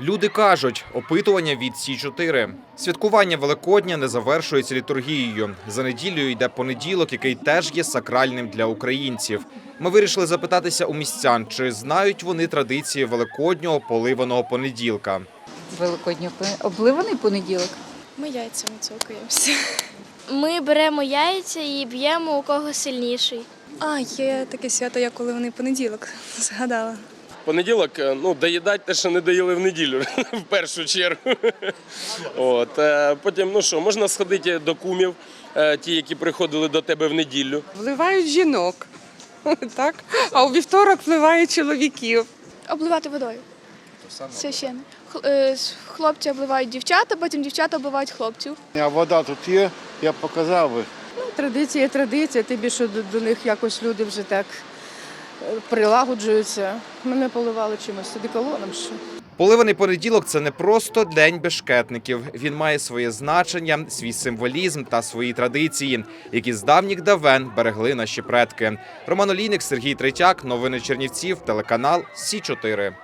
Люди кажуть, опитування від Сі 4 Святкування Великодня не завершується літургією. За неділею йде понеділок, який теж є сакральним для українців. Ми вирішили запитатися у містян, чи знають вони традиції великоднього поливаного понеділка. Великодній обливаний понеділок. Ми яйцями цокаємося. Ми беремо яйця і б'ємо у кого сильніший. А, є таке свято, як коли вони понеділок. Згадала. Понеділок, е, ну, доїдать те, що не доїли в неділю, в першу чергу. От, е, потім, ну що, можна сходити до кумів, е, ті, які приходили до тебе в неділю. Вливають жінок, так? а у вівторок вливають чоловіків. Обливати водою. Священно. Хл- е, с- Хлопці обливають дівчата, потім дівчата обливають хлопців. А вода тут є, я показав би. Традиція, традиція, тим що до, до них якось люди вже так прилагоджуються. Мене поливали чимось одеколоном ще. Поливаний понеділок це не просто день бешкетників. Він має своє значення, свій символізм та свої традиції, які з давніх давен берегли наші предки. Роман Олійник, Сергій Третяк, новини Чернівців, телеканал Сі 4